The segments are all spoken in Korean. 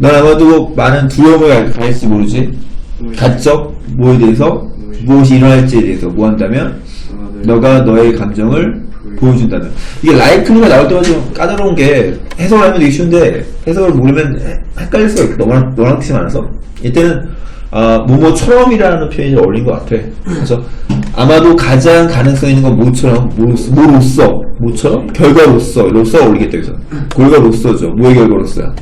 넌 아마도 많은 두려움을 가질지 모르지. 가적 뭐에 대해서 무엇이 일어날지에 대해서 뭐 한다면 너가 너의 감정을 보여준다면. 이게 라이크가 나올 때마다 좀 까다로운 게 해석을 하면 되게 쉬운데 해석을 모르면 해- 헷갈릴 수가 있고 너무 너랑 뜻이 많아서. 이때는 아, 뭐뭐처럼이라는 표현이 어울린 것 같아. 그래서 아마도 가장 가능성 있는 건 뭐처럼 뭐로서 뭐로서 뭐처럼? 결과로서 로서 어울리겠다 그래서. 결과로서죠. 뭐의 결과로서야?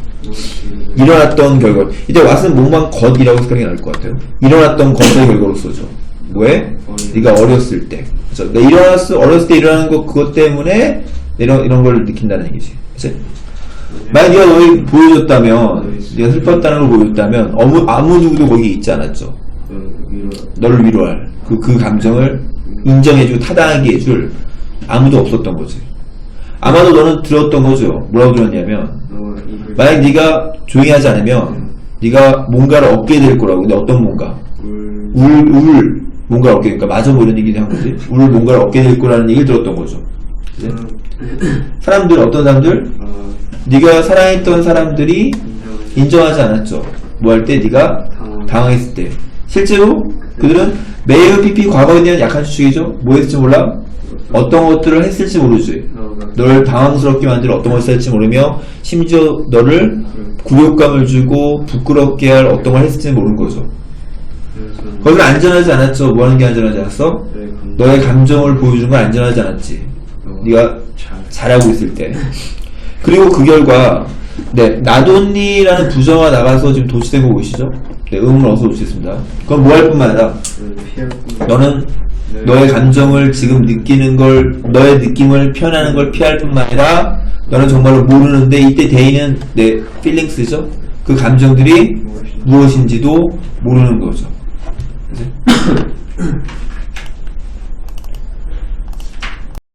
일어났던 결과. 이때 왓은 몸만 겉이라고 생각이 나을 것 같아요. 일어났던 것의 결과로서죠. 왜? 네가 어렸을 때. 그래서 내 일어났을 어렸을 때 일어나는 거 그것 때문에 이런 이런 걸 느낀다는 얘기지. 그치? 만약 네가 너희 보여줬다면, 네가 슬펐다는 걸 보여줬다면 아무 아무 누구도 거기 있지 않았죠. 너를 위로할 그, 그 감정을 인정해주고 타당하게 해줄 아무도 없었던 거지. 아마도 너는 들었던 거죠. 뭐라고 들었냐면 만약 네가 조용히 하지 않으면 네가 뭔가를 얻게 될 거라고. 근데 어떤 뭔가? 울, 울 뭔가를 얻게 될까? 맞아 뭐 이런 얘기를 한 거지. 울 뭔가를 얻게 될 거라는 얘기를 들었던 거죠. 그치? 사람들 어떤 사람들? 네가 사랑했던 사람들이 인정하지 않았죠. 뭐 할 때 네가 당황했을 때. 실제로 그들은 매우 피피 과거에 대한 약한 추측이죠. 뭐 했을지 몰라? 어떤 것들을 했을지 모르지. 너를 당황스럽게 만들 어떤 것을 했을지 모르며 심지어 너를 굴욕감을 주고 부끄럽게 할 어떤 걸 했을지 모르는 거죠. 거기는 안전하지 않았죠. 뭐 하는 게 안전하지 않았어? 너의 감정을 보여주는 건 안전하지 않았지. 네가 잘하고 있을 때. 그리고 그 결과 네 나돈니라는 부정화 나가서 지금 거 보이시죠? 네 음을 어서 도치했습니다. 그건 뭐할 뿐만 아니라 너는 너의 감정을 지금 느끼는 걸 너의 느낌을 표현하는 걸 피할 뿐만 아니라 너는 정말로 모르는데 이때 대인은 내 필링스죠. 그 감정들이 무엇인지도 모르는 거죠. 그치?